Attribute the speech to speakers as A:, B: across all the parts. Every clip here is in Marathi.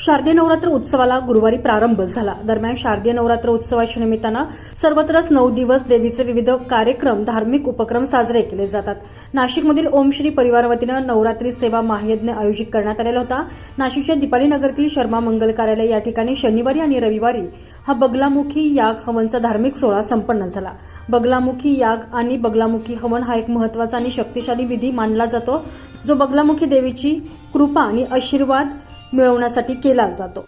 A: शारदीय नवरात्र उत्सवाला गुरुवारी प्रारंभ झाला. दरम्यान शारदीय नवरात्र उत्सवाच्या निमित्तानं सर्वत्रच नऊ दिवस देवीचे विविध कार्यक्रम धार्मिक उपक्रम साजरे केले जातात. नाशिकमधील ओम श्री परिवार वतीनं नवरात्री सेवा महायज्ञ आयोजित करण्यात आलेला होता. नाशिकच्या दीपाली नगरतील शर्मा मंगल कार्यालय या ठिकाणी शनिवारी आणि रविवारी हा बगलामुखी याग हवनचा धार्मिक सोहळा संपन्न झाला. बगलामुखी याग आणि बगलामुखी हवन हा एक महत्त्वाचा आणि शक्तिशाली विधी मानला जातो. जो बगलामुखी देवीची कृपा आणि आशीर्वाद मिळवण्यासाठी केला जातो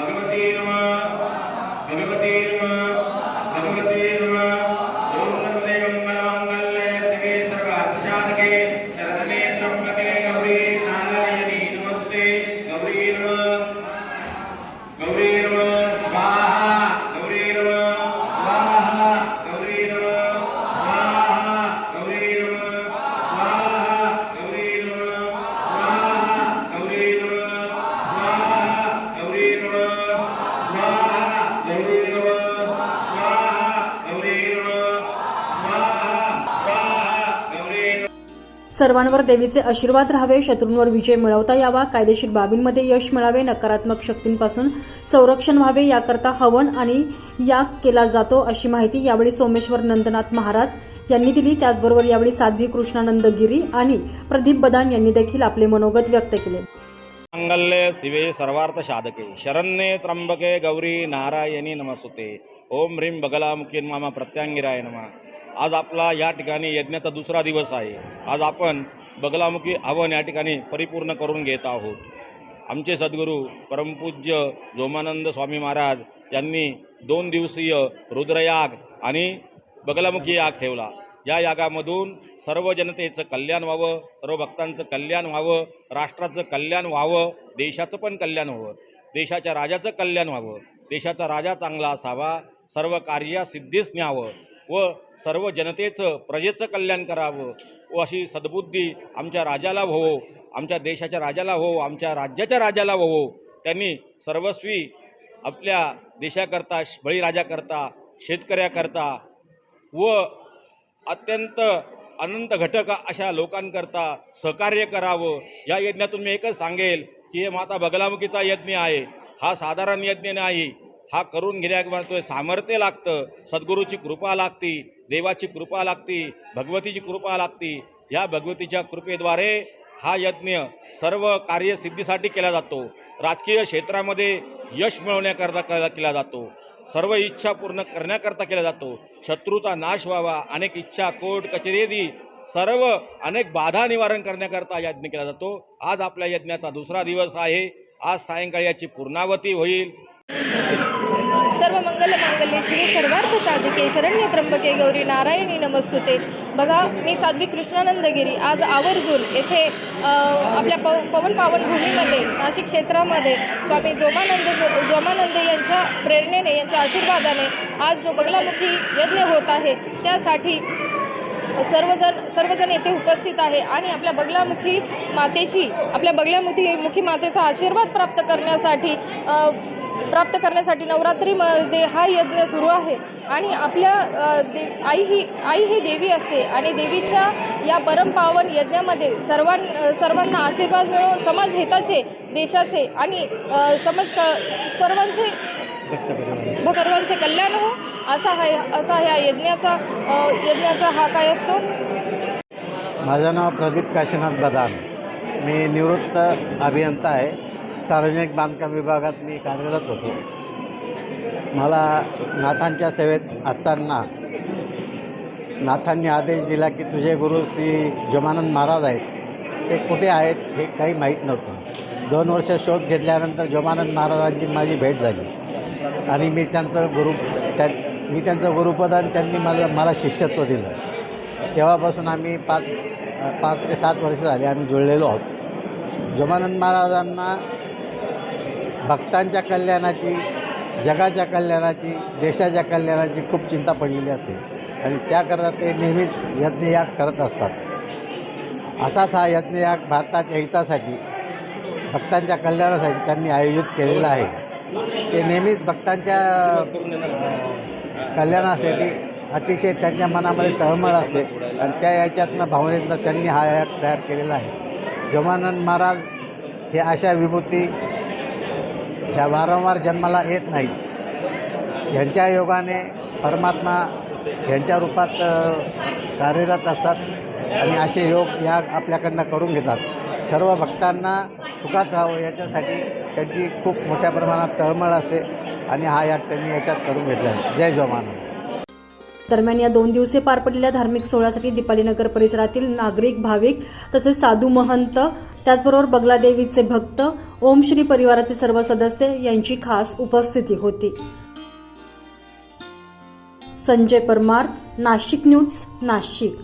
B: भगवते नमः भगवते नमः আমিন
A: सर्वांवर देवीचे आशीर्वाद राहावे शत्रूंवर विजय मिळवता यावा कायदेशीर बाबींमध्ये यश मिळावे नकारात्मक शक्तींपासून संरक्षण व्हावे याकरता हवन आणि याग केला जातो अशी माहिती यावेळी सोमेश्वर नंदनाथ महाराज यांनी दिली. त्याचबरोबर यावेळी साध्वी कृष्णानंद गिरी आणि प्रदीप बदान यांनी देखील आपले मनोगत व्यक्त केले.
B: मंगल्ये शिवे सर्वार्थ साधके शरण्ये त्र्यंबके गौरी नारायणी नमसुते ओम ह्रीं बगलामुखी मामा प्रत्यांगिराय नम. आज आपला या ठिकाणी यज्ञाचा दुसरा दिवस आहे. आज आपण बगलामुखी हवन या ठिकाणी परिपूर्ण करून घेत आहोत. आमचे सद्गुरू परमपूज्य जोमानंद स्वामी महाराज यांनी दोन दिवसीय रुद्रयाग आणि बगलामुखी याग ठेवला. या यागामधून सर्व जनतेचं कल्याण व्हावं सर्व भक्तांचं कल्याण व्हावं राष्ट्राचं कल्याण व्हावं देशाचं पण कल्याण व्हावं देशाच्या राजाचं कल्याण व्हावं देशाचा राजा चांगला असावा सर्व कार्य सिद्धीस न्यावं. व सर्व जनतेचं प्रजेचं कल्याण करावं. व अशी सद्बुद्धी आमच्या राजाला होवो आमच्या देशाच्या राजाला हो आमच्या राज्याच्या राजाला होवो त्यांनी सर्वस्वी आपल्या देशाकरता बळीराजाकरता शेतकऱ्याकरता व अत्यंत अनंत घटक अशा लोकांकरता सहकार्य करावं. या यज्ञातून मी एकच सांगेल की हे माता बगलामुखीचा यज्ञ आहे. हा साधारण यज्ञ नाही. हा करून घेण्यामध्ये सामर्थ्य लागतं. सद्गुरूची कृपा लागती. देवाची कृपा लागती. भगवतीची कृपा लागती. या भगवतीच्या कृपेद्वारे हा यज्ञ सर्व कार्यसिद्धीसाठी केला जातो. राजकीय क्षेत्रामध्ये यश मिळवण्याकरता केला केला जातो. सर्व इच्छा पूर्ण करण्याकरता केला जातो. शत्रूचा नाश व्हावा अनेक इच्छा कोर्ट कचेरी सर्व अनेक बाधा निवारण करण्याकरता यज्ञ केला जातो. आज आपल्या यज्ञाचा दुसरा दिवस आहे. आज सायंकाळी याची पूर्णावती होईल.
C: सर्व मंगल मांगल्य श्री सर्वार्थ साधिके शरण्य त्र्यंबके गौरी नारायणी नमस्तुते. बघा मी साध्वी कृष्णानंदगिरी आज आवर्जून येथे आपल्या पव पवन पावन भूमीमध्ये नाशिक क्षेत्रामध्ये स्वामी जोमानंद जोमानंद यांच्या प्रेरणेने यांच्या आशीर्वादाने आज जो बगलामुखी यज्ञ होत आहे त्यासाठी सर्वजण सर्वजण येथे उपस्थित आहे आणि आपल्या बगलामुखी मातेची आपल्या बगलामुखी मुखी मातेचा आशीर्वाद प्राप्त करण्यासाठी प्राप्त करण्यासाठी नवरात्रीमध्ये हा यज्ञ सुरू आहे. आणि आपल्या दे आई ही आई ही देवी असते आणि देवीच्या या परमपावन यज्ञामध्ये सर्वां सर्वांना आशीर्वाद मिळो समाज हिताचे देशाचे आणि समज समाज क सर्वांचे व सर्वांचे कल्याण हो. असा हा असा ह्या यज्ञाचा यज्ञाचा हा काय असतो?
D: माझं नाव प्रदीप काशीनाथ बदान. मी निवृत्त अभियंता आहे. सार्वजनिक बांधकाम विभागात मी कार्यरत होतो. मला नाथांच्या सेवेत असताना नाथांनी आदेश दिला की तुझे गुरु श्री जोमानंद महाराज आहेत. ते कुठे आहेत हे काही माहीत नव्हतं. दोन वर्ष शोध घेतल्यानंतर जोमानंद महाराजांची माझी भेट झाली. आणि मी त्यांचं गुरु त्या मी त्यांचं गुरुपद आणि त्यांनी मला मला शिष्यत्व दिलं. तेव्हापासून आम्ही पाच पाच ते सात वर्ष झाले आम्ही जुळलेलो आहोत. जोमानंद महाराजांना भक्तांच्या कल्याणाची जगाच्या कल्याणाची देशाच्या कल्याणाची खूप चिंता पडलेली असते. आणि त्याकरता ते नेहमीच यज्ञयाग करत असतात. असाच हा यज्ञयाग भारताच्या हितासाठी भक्तांच्या कल्याणासाठी त्यांनी आयोजित केलेला आहे. ते नेहमीच भक्तांच्या कल्याणासाठी अतिशय त्यांच्या मनामध्ये तळमळ असते. आणि त्या याच्यातनं भावनेतनं त्यांनी हा याग तयार केलेला आहे. जोमानंद महाराज हे अशा विभूती ह्या वारंवार जन्माला येत नाहीत. ह्यांच्या योगाने परमात्मा ह्यांच्या रूपात कार्यरत असतात आणि असे योग या आपल्याकडनं करून घेतात. सर्व भक्तांना सुखात राहावं याच्यासाठी त्यांची खूप मोठ्या प्रमाणात तळमळ असते आणि हा याग त्यांनी याच्यात करून घेतला. आहे जय जोमान
A: दरम्यान या दोन दिवसीय पार पडलेल्या धार्मिक सोहळ्यासाठी दीपालीनगर परिसरातील नागरिक भाविक तसेच साधू महंत त्याचबरोबर बगलादेवीचे भक्त ओम श्री परिवाराचे सर्व सदस्य यांची खास उपस्थिती होती. संजय परमार नाशिक न्यूज नाशिक.